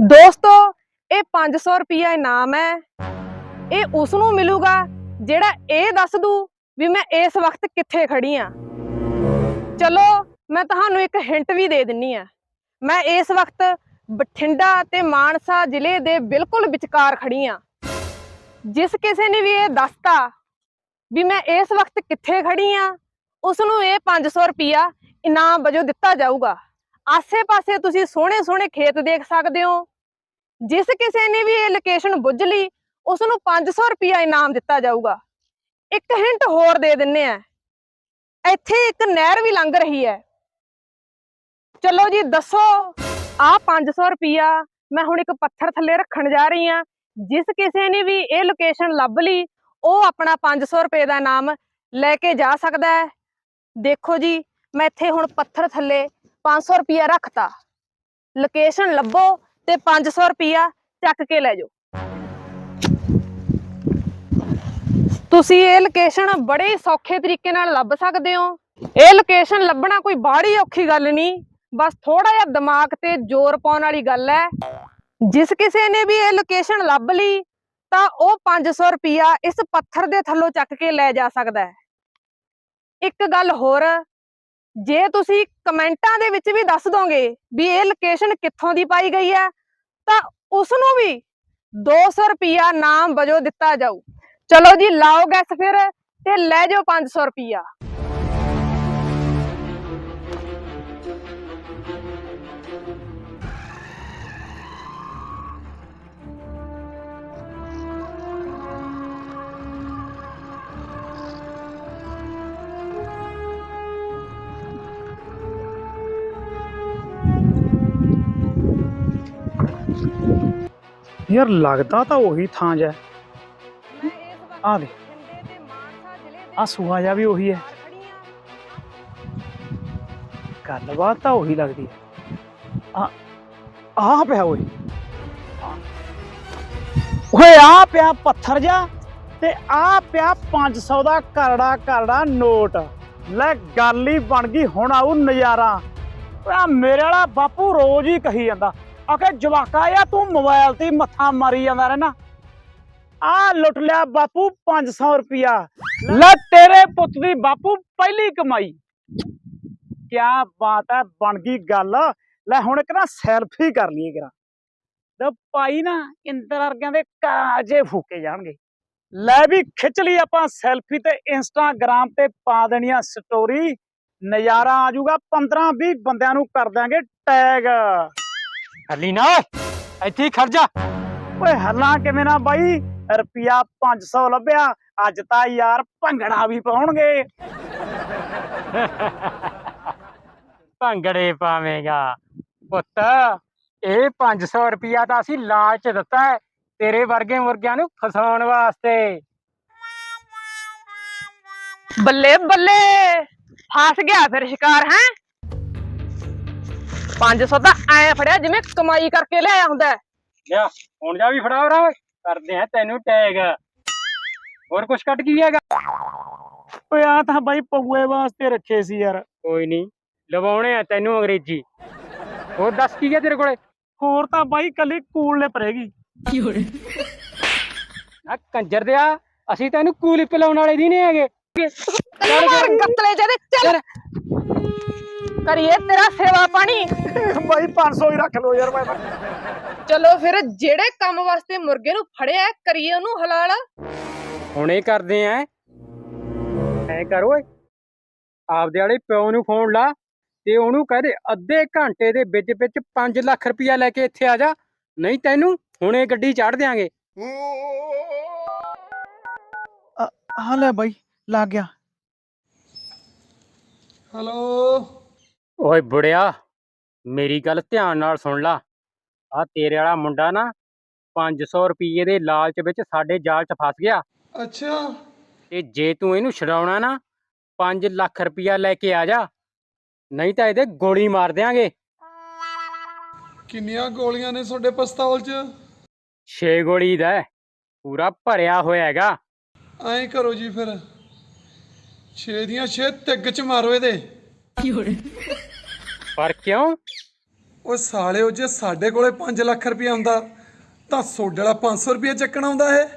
ਦੋਸਤੋ, ਇਹ 500 ਰੁਪਿਆ ਇਨਾਮ ਹੈ। ਇਹ ਉਸ ਨੂੰ ਮਿਲੂਗਾ ਜਿਹੜਾ ਇਹ ਦੱਸ ਦੂ ਵੀ ਮੈਂ ਇਸ ਵਕਤ ਕਿੱਥੇ ਖੜੀ ਆ। ਚਲੋ, ਮੈਂ ਤੁਹਾਨੂੰ ਇੱਕ ਹਿੰਟ ਵੀ ਦੇ ਦਿੰਨੀ ਆ। ਮੈਂ ਇਸ ਵਕਤ ਬਠਿੰਡਾ ਤੇ ਮਾਨਸਾ ਜ਼ਿਲ੍ਹੇ ਦੇ ਬਿਲਕੁਲ ਵਿਚਕਾਰ ਖੜੀ ਆ। ਜਿਸ ਕਿਸੇ ਨੇ ਵੀ ਇਹ ਦੱਸਤਾ ਵੀ ਮੈਂ ਇਸ ਵਕਤ ਕਿੱਥੇ ਖੜੀ ਆ ਉਸ ਨੂੰ ਇਹ 500 ਰੁਪਿਆ ਇਨਾਮ ਵਜੋਂ ਦਿੱਤਾ ਜਾਊਗਾ। ਆਸੇ-ਪਾਸੇ ਤੁਸੀਂ ਸੋਹਣੇ-ਸੋਹਣੇ ਖੇਤ ਦੇਖ ਸਕਦੇ ਹੋ। ਜਿਸ ਕਿਸੇ ਨੇ ਵੀ ਇਹ ਲੋਕੇਸ਼ਨ ਬੁੱਝ ਲਈ ਉਸ ਨੂੰ 500 ਰੁਪਿਆ ਇਨਾਮ ਦਿੱਤਾ ਜਾਊਗਾ। ਇੱਕ ਹਿੰਟ ਹੋਰ ਦੇ ਦਿੰਨੇ ਆ। ਇੱਥੇ ਇੱਕ ਨਹਿਰ ਵੀ ਲੰਘ ਰਹੀ ਹੈ। ਚਲੋ ਜੀ, ਦੱਸੋ ਆ 500 ਰੁਪਿਆ ਮੈਂ ਹੁਣ ਇੱਕ ਪੱਥਰ ਥੱਲੇ ਰੱਖਣ ਜਾ ਰਹੀ ਆ ਜਿਸ ਕਿਸੇ ਨੇ ਵੀ ਇਹ ਲੋਕੇਸ਼ਨ ਲੱਭ ਲਈ, ਉਹ ਆਪਣਾ 500 ਰੁਪਏ ਦਾ ਇਨਾਮ ਲੈ ਕੇ ਜਾ ਸਕਦਾ ਹੈ। ਦੇਖੋ ਜੀ, ਮੈਂ ਇੱਥੇ ਹੁਣ ਪੱਥਰ ਥੱਲੇ 500 ਰੁਪਿਆ ਰੱਖਤਾ। ਲੋਕੇਸ਼ਨ ਲੱਭੋ ਤੇ 500 ਰੁਪਿਆ ਚੱਕ ਕੇ ਲੈ ਜਾਓ। ਤੁਸੀਂ ਇਹ ਲੋਕੇਸ਼ਨ ਬੜੇ ਸੌਖੇ ਤਰੀਕੇ ਨਾਲ ਲੱਭ ਸਕਦੇ ਹੋ। ਇਹ ਲੋਕੇਸ਼ਨ ਲੱਭਣਾ ਕੋਈ ਬਾਹਲੀ ਔਖੀ ਗੱਲ ਨਹੀਂ। ਬਸ ਥੋੜਾ ਜਿਹਾ ਦਿਮਾਗ ਤੇ ਜ਼ੋਰ ਪਾਉਣ ਵਾਲੀ ਗੱਲ ਹੈ। ਜਿਸ ਕਿਸੇ ਨੇ ਵੀ ਇਹ ਲੋਕੇਸ਼ਨ ਲੱਭ ਲਈ, ਤਾਂ ਉਹ 500 ਰੁਪਿਆ ਇਸ ਪੱਥਰ ਦੇ ਥੱਲੋਂ ਚੱਕ ਕੇ ਲੈ ਜਾ ਸਕਦਾ ਹੈ। ਇੱਕ ਗੱਲ ਹੋਰ ਜੇ ਤੁਸੀਂ ਕਮੈਂਟਾਂ ਦੇ ਵਿੱਚ ਵੀ ਦੱਸ ਦੋਗੇ ਵੀ ਇਹ ਲੋਕੇਸ਼ਨ ਕਿੱਥੋਂ ਦੀ ਪਾਈ ਗਈ ਹੈ, ਤਾਂ ਉਸ ਨੂੰ ਵੀ 200 ਰੁਪਿਆ ਨਾਮ ਵਜੋਂ ਦਿੱਤਾ ਜਾਊ। ਚਲੋ ਜੀ, ਲਾਓ ਗੈਸ ਫਿਰ ਤੇ ਲੈ ਜਾਓ 500 ਰੁਪਿਆ ਯਾਰ ਲੱਗਦਾ ਤਾਂ ਉਹੀ ਥਾਂ ਜੈ ਆ ਦੇ ਆ ਸੁਹਾ ਜਾ ਵੀ ਉਹੀ ਹੈ। ਗੱਲਬਾਤ ਤਾਂ ਉਹੀ ਲੱਗਦੀ ਹੈ। ਆ ਆ ਪਿਆ ਓਏ। ਓਏ ਆ ਪਿਆ ਪੱਥਰ ਜਾ ਤੇ ਆ ਪਿਆ 500 ਦਾ ਕਰੜਾ ਕਰੜਾ ਨੋਟ। ਲੈ ਗੱਲ ਹੀ ਬਣ ਗਈ, ਹੁਣ ਆਉ ਨਜ਼ਾਰਾ। ਓਏ ਮੇਰੇ ਵਾਲਾ ਬਾਪੂ ਰੋਜ਼ ਹੀ ਕਹੀ ਜਾਂਦਾ। ਆਖੇ ਜਵਾਕਾ ਆ, ਤੂੰ ਮੋਬਾਈਲ ਤੇ ਹੀ ਮੱਥਾ ਮਾਰੀ ਜਾਂਦਾ ਰਹਿਣਾ। ਆ ਲੁੱਟ ਲਿਆ ਬਾਪੂ 500 ਰੁਪਿਆ ਲੈ ਤੇਰੇ ਪੁੱਤ ਦੀ ਬਾਪੂ ਪਹਿਲੀ ਕਮਾਈ। ਕਿਆ ਬਾਤ ਹੈ ਬਣ ਗਈ ਗੱਲ। ਲੈ ਹੁਣ ਇੱਕ ਨਾ ਸੈਲਫੀ ਕਰ ਲਈਏ ਕਰਾ ਤੇ ਭਾਈ ਨਾ, ਇੰਦਰ ਵਰਗਿਆਂ ਦੇ ਕਾਜੇ ਫੂਕੇ ਜਾਣਗੇ। ਲੈ ਵੀ ਖਿੱਚ ਲਈ ਆਪਾਂ ਸੈਲਫੀ ਤੇ ਇੰਸਟਾਗ੍ਰਾਮ ਤੇ ਪਾ ਦੇਣੀ ਆ ਸਟੋਰੀ ਨਜ਼ਾਰਾ ਆ ਜਾਊਗਾ 15 20 ਬੰਦਿਆਂ ਨੂੰ ਕਰ ਦਾਂਗੇ ਟੈਗ ਹੱਲੀ ਨਾ ਇੱਥੇ ਹੀ ਖੜ ਜਾ। ਓਏ ਹੱਲਾਂ ਕਿਵੇਂ ਨਾ ਬਾਈ? ਰੁਪਿਆ 500 ਲੱਭਿਆ। ਅੱਜ ਤਾਂ ਯਾਰ ਭੰਗੜਾ ਵੀ ਪਾਉਣਗੇ। ਭੰਗੜੇ ਪਾਵੇਂਗਾ। ਪੁੱਤ ਇਹ 500 ਰੁਪਿਆ ਤਾਂ ਅਸੀਂ ਲਾਲਚ ਦਿੱਤਾ ਹੈ ਤੇਰੇ ਵਰਗੇ ਮੁਰਗਿਆਂ ਨੂੰ ਫਸਾਉਣ ਵਾਸਤੇ। ਬੱਲੇ ਬੱਲੇ ਫਸ ਗਿਆ ਫਿਰ ਸ਼ਿਕਾਰ ਹੈ? 500 ਤਾਂ ਐ ਫੜਿਆ ਜਿਵੇਂ ਕਮਾਈ ਕਰਕੇ ਲਿਆਇਆ ਹੁੰਦਾ ਹੈ। ਲਿਆ ਹੁਣ ਜਾ ਵੀ ਫੜਾ ਓਏ। ਕਰਦੇ ਆ ਤੈਨੂੰ ਟੈਗ। ਹੋਰ ਕੁਛ ਕੱਟ ਕੀ ਹੈਗਾ? ਓਏ ਆ ਤਾਂ ਬਾਈ ਪਊਏ ਵਾਸਤੇ ਰੱਖੇ ਸੀ ਯਾਰ। ਕੋਈ ਨਹੀਂ ਲਵਾਉਣੇ ਆ ਤੈਨੂੰ ਅੰਗਰੇਜ਼ੀ। ਹੋਰ ਦੱਸ ਕੀ ਹੈ ਤੇਰੇ ਕੋਲੇ? ਹੋਰ ਤਾਂ ਬਾਈ ਕੱਲੀ ਕੂਲ ਨੇ ਪਰੇਗੀ ਆ ਕੰਜਰ ਦਿਆ ਅਸੀਂ ਤੈਨੂੰ ਕੂਲੀ ਪਿਲਾਉਣ ਵਾਲੇ ਦੀ ਨਹੀਂ ਹੈਗੇ। ਚੱਲ ਮਾਰ ਗਤਲੇ ਜਦੇ ਚੱਲ। ਕਰੀਏ ਤੇਰਾ ਸੇਵਾ ਪਾਣੀ। ਬਾਈ 500 ਹੀ ਰੱਖ ਲਓ ਯਾਰ ਮੈਂ ਚਲੋ ਫਿਰ ਜਿਹੜੇ ਕੰਮ ਵਾਸਤੇ ਮੁਰਗੇ ਨੂੰ ਫੜਿਆ ਹੈ, ਕਰੀਏ ਉਹਨੂੰ ਹਲਾਲ। ਹੁਣੇ ਕਰਦੇ ਆ। ਐ ਕਰ ਓਏ ਆਪਦੇ ਵਾਲੇ ਪਿਓ ਨੂੰ ਫੋਨ ਲਾ ਤੇ ਉਹਨੂੰ ਕਹਿ ਦੇ ਅੱਧੇ ਘੰਟੇ ਦੇ ਵਿੱਚ ਵਿੱਚ 5 ਲੱਖ ਰੁਪਇਆ ਲੈ ਕੇ ਇੱਥੇ ਆ ਜਾ। ਨਹੀਂ ਤੈਨੂੰ ਹੁਣੇ ਗੱਡੀ ਚਾੜ ਦਿਆਂਗੇ। ਆ ਲੈ ਬਾਈ ਲੱਗ ਗਿਆ। ਹੈਲੋ। ਓਏ ਬੁੜਿਆ ਮੇਰੀ ਗੱਲ ਧਿਆਨ ਨਾਲ ਸੁਣ ਲਾ। ਆ ਤੇਰੇ ਵਾਲਾ ਮੁੰਡਾ ਨਾ 500 ਰੁਪਏ ਦੇ ਲਾਲਚ ਵਿੱਚ ਸਾਡੇ ਜਾਲ 'ਚ ਫਸ ਗਿਆ। ਅੱਛਾ। ਤੇ ਜੇ ਤੂੰ ਇਹਨੂੰ ਛਡਾਉਣਾ ਨਾ 5 ਲੱਖ ਰੁਪਇਆ ਲੈ ਕੇ ਆ ਜਾ। ਨਹੀਂ ਤਾਂ ਇਹਦੇ ਗੋਲੀ ਮਾਰ ਦਿਆਂਗੇ। ਕਿੰਨੀਆਂ ਗੋਲੀਆਂ ਨੇ ਤੁਹਾਡੇ ਪਿਸਤੌਲ 'ਚ? 6 ਗੋਲੀ ਦਾ ਹੈ, ਪੂਰਾ ਭਰਿਆ ਹੋਇਆ ਹੈਗਾ। ਐਂ ਕਰੋ ਜੀ ਫਿਰ। 6 ਦੀਆਂ 6 ਤਿੱਗ 'ਚ ਮਾਰੋ ਇਹਦੇ। ਪਰ ਕਿਉਂ? ਓਏ ਸਾਲਿਓ ਜੇ ਸਾਡੇ ਕੋਲੇ 5 ਲੱਖ ਰੁਪਇਆ ਹੁੰਦਾ ਤਾਂ ਸੋਡੇ ਵਾਲਾ 500 ਰੁਪਇਆ ਚੱਕਣ ਆਉਂਦਾ ਇਹ।